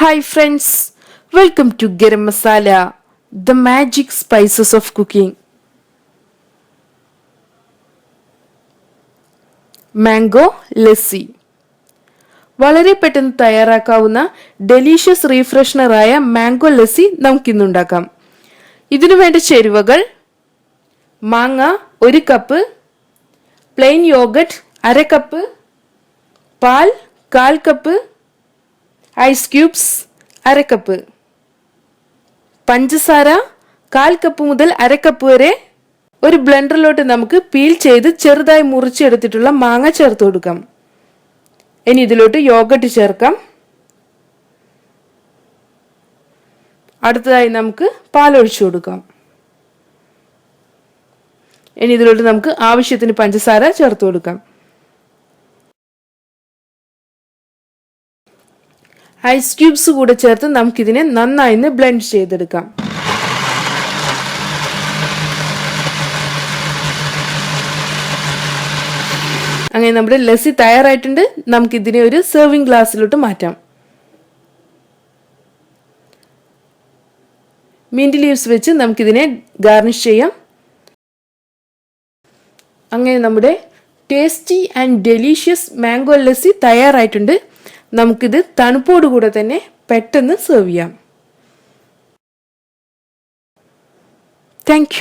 Hi friends welcome to garam masala the magic spices of cooking mango lassi വളരെ പെട്ടെന്ന് തയ്യാറാക്കാവുന്ന delicious റീഫ്രഷ്നറായ mango lassi നമുക്കിന്നുണ്ടാക്കാം ഇതിനു വേണ്ട ചേരുവകൾ മാങ്ങ ഒരു കപ്പ് പ്ലെയിൻ യോഗട്ട് അര കപ്പ് പാൽ കാൽ കപ്പ് ഐസ് ക്യൂബ്സ് അര കപ്പ് പഞ്ചസാര കാൽ കപ്പ് മുതൽ അര കപ്പ് വരെ ഒരു ബ്ലെൻഡറിലോട്ട് നമുക്ക് പീൽ ചെയ്ത് ചെറുതായി മുറിച്ചെടുത്തിട്ടുള്ള മാങ്ങ ചേർത്ത് കൊടുക്കാം. ഇനി ഇതിലോട്ട് യോഗട്ട് ചേർക്കാം. അടുത്തതായി നമുക്ക് പാലൊഴിച്ചു കൊടുക്കാം. ഇനി ഇതിലോട്ട് നമുക്ക് ആവശ്യത്തിന് പഞ്ചസാര ചേർത്ത് കൊടുക്കാം. ഐസ് ക്യൂബ്സ് കൂടെ ചേർത്ത് നമുക്കിതിനെ നന്നായി ഒന്ന് ബ്ലെൻഡ് ചെയ്തെടുക്കാം. അങ്ങനെ നമ്മുടെ ലസ്സി തയ്യാറായിട്ടുണ്ട്. നമുക്കിതിനെ ഒരു സെർവിങ് ഗ്ലാസ്സിലോട്ട് മാറ്റാം. മിന്റ് ലീവ്സ് വെച്ച് നമുക്കിതിനെ ഗാർണിഷ് ചെയ്യാം. അങ്ങനെ നമ്മുടെ tasty and delicious mango lassi തയ്യാറായിട്ടുണ്ട്. നമുക്കിത് തണുപ്പോടുകൂടെ തന്നെ പെട്ടെന്ന് സെർവ് ചെയ്യാം. താങ്ക്